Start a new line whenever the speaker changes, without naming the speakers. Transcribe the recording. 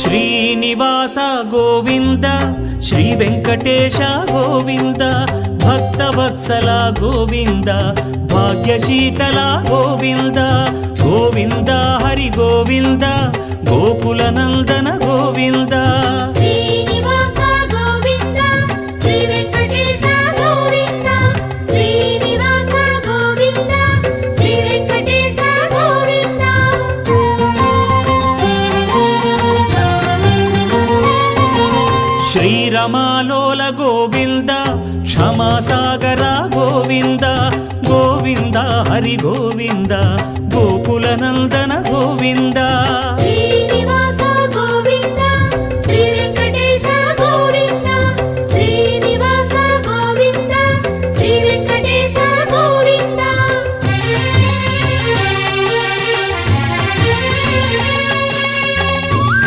Srinivasa Govinda Shri Venkatesha Govinda Bhaktavatsala Govinda భాగ్యశీతల Govinda Govinda Hari Govinda Gokula Nandana Govinda. శ్రీరమాలోల Govinda క్షమాసాగర Govinda Govinda Hari Govinda Gokula Nandana Govinda.